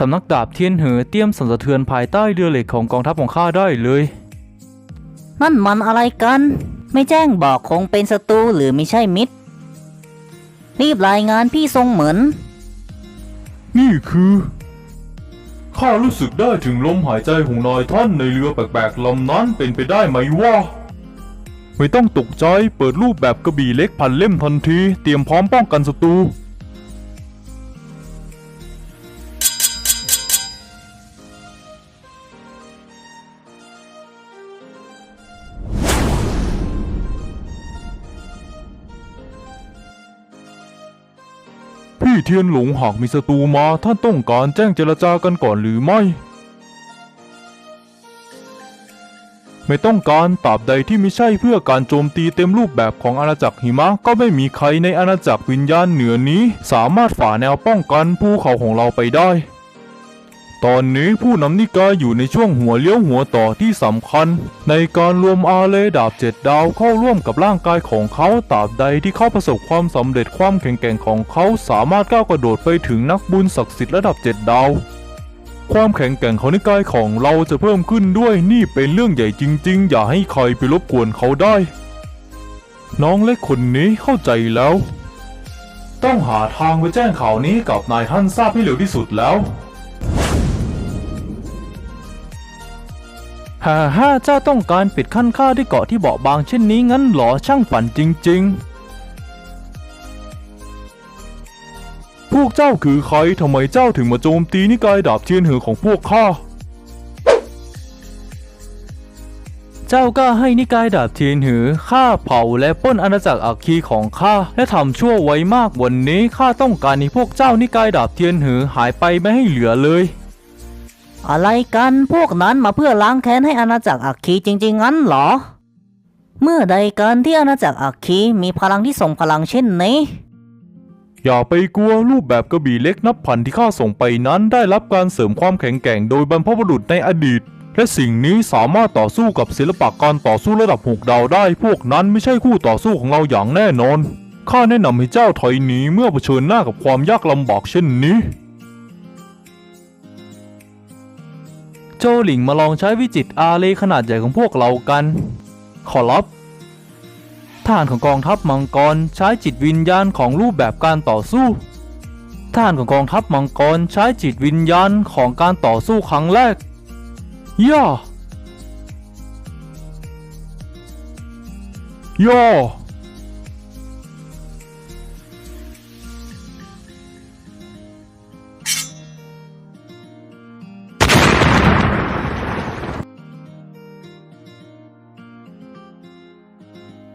สำนักดาบเทียนเหอเตรียมสั่นสะเทือนภายใต้เรือเหล็กของกองทัพของข้าได้เลย นั่นมันอะไรกัน ไม่แจ้งบอกคงเป็นศัตรูหรือไม่ใช่มิตร รีบรายงานพี่ทรงเหมือน นี่คือข้ารู้สึกได้ถึงลมหายใจของนายท่านในเรือแปลกๆลำนั้นเป็นไปได้ไหมวะไม่ต้องตกใจเปิดรูปแบบกระบี่เล็กพันเล่มทันที เตรียมพร้อมป้องกันศัตรู พี่เทียนหลงหากมีศัตรูมาท่านต้องการแจ้งเจรจากันก่อนหรือไม่ ไม่ต้องการตราบใดที่ไม่ใช่เพื่อการโจมตีเต็มรูปแบบของอาณาจักรหิมะก็ไม่มีใครในอาณาจักรวิญญาณเหนือนี้ สามารถฝ่าแนวป้องกันภูเขาของเราไปได้ ตอนนี้ผู้นำนิกายอยู่ในช่วงหัวเลี้ยวหัวต่อที่สำคัญ ในการรวมอาเลดาบเจ็ดดาวเข้าร่วมกับร่างกายของเขาตราบใดที่เขาประสบความสำเร็จความแข็งแกร่งของเขาสามารถก้าวกระโดดไปถึงนักบุญศักดิ์สิทธิ์ระดับเจ็ดดาว ความแข็งแกร่งของนิกายของเราจะเพิ่มขึ้นด้วยนี่เป็นเรื่องใหญ่จริง ๆ อย่าให้ใครไปรบกวนเขาได้ น้องเล็กคนนี้เข้าใจแล้ว ต้องหาทางไปแจ้งข่าวนี้กับนายท่านทราบให้เร็วที่สุดแล้ว ฮ่าฮ่าเจ้าต้องการปิดขั้นข้าด้วยเกาะที่เบาบางเช่นนี้งั้นหรอช่างฝันจริง ๆ พวกเจ้าคือใครทำไมเจ้าถึงมาโจมตีนิกายดาบเทียนเหอของพวกข้า เจ้าก็ให้นิกายดาบเทียนหือฆ่าเผาและปล้นอาณาจักรอัคคีของข้าและทำชั่วไว้มากวันนี้ข้าต้องการให้พวกเจ้านิกายดาบเทียนหือหายไปไม่ให้เหลือเลย อะไรกันพวกนั้นมาเพื่อล้างแค้นให้อาณาจักรอัคคีจริง ๆ งั้นเหรอ เมื่อใดกันที่อาณาจักรอัคคีมีพลังที่ส่งพลังเช่นนี้ อย่าไปกลัวรูปแบบกระบี่เล็กนับพันที่ข้าส่งไปนั้นได้รับการเสริมความแข็งแกร่งโดยบรรพบุรุษในอดีต และสิ่งนี้สามารถต่อสู้กับศิลปะการต่อสู้ระดับหกดาวได้ พวกนั้นไม่ใช่คู่ต่อสู้ของเราอย่างแน่นอนข้าแนะนำให้เจ้าถอยหนีเมื่อเผชิญหน้ากับความยากลำบากเช่นนี้ โจหลิงมาลองใช้วิจิตอาเลขนาดใหญ่ของพวกเรากัน ขอรับทหารของกองทัพมังกรใช้จิตวิญญาณของรูปแบบการต่อสู้ทหารของกองทัพมังกรใช้จิตวิญญาณของการต่อสู้ครั้งแรก ย่าย่อ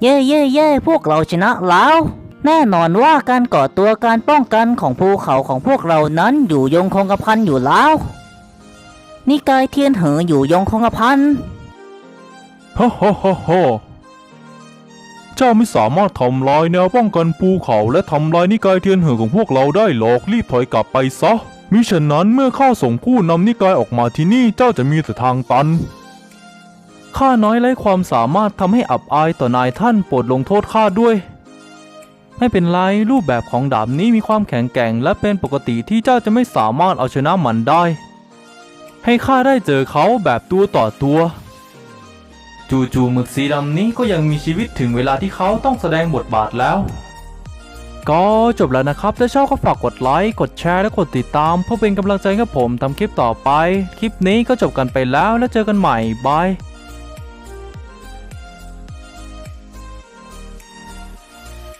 เย่เย่เย่พวกเราชนะแล้ว แน่นอนว่าการก่อตัวการป้องกันของภูเขาของพวกเรานั้นอยู่ยงคงกระพันอยู่แล้วนิกายเทียนเหออยู่ยงคงกระพันฮ่าฮ่าฮ่าฮ่าเจ้าไม่สามารถทำลายแนวป้องกันภูเขาและทำลายนิกายเทียนเหอของพวกเราได้หรอกรีบถอยกลับไปซะมิฉะนั้นเมื่อข้าส่งผู้นำนิกายออกมาที่นี่เจ้าจะมีแต่ทางตัน ข้าน้อยไร้ความสามารถทำให้อับอายต่อนายท่านโปรดลงโทษข้าด้วย ไม่เป็นไรรูปแบบของดาบนี้มีความแข็งแกร่ง และเป็นปกติที่เจ้าจะไม่สามารถเอาชนะมันได้ ให้ข้าได้เจอเขาแบบตัวต่อตัว จู่ๆหมึกสีดำนี้ก็ยังมีชีวิตถึงเวลาที่เขาต้องแสดงบทบาทแล้ว ก็จบแล้วนะครับ ถ้าชอบก็ฝากกดไลค์กดแชร์และกดติดตาม เพื่อเป็นกำลังใจให้ผมทำคลิปต่อไป คลิปนี้ก็จบกันไปแล้วแล้วเจอกันใหม่บาย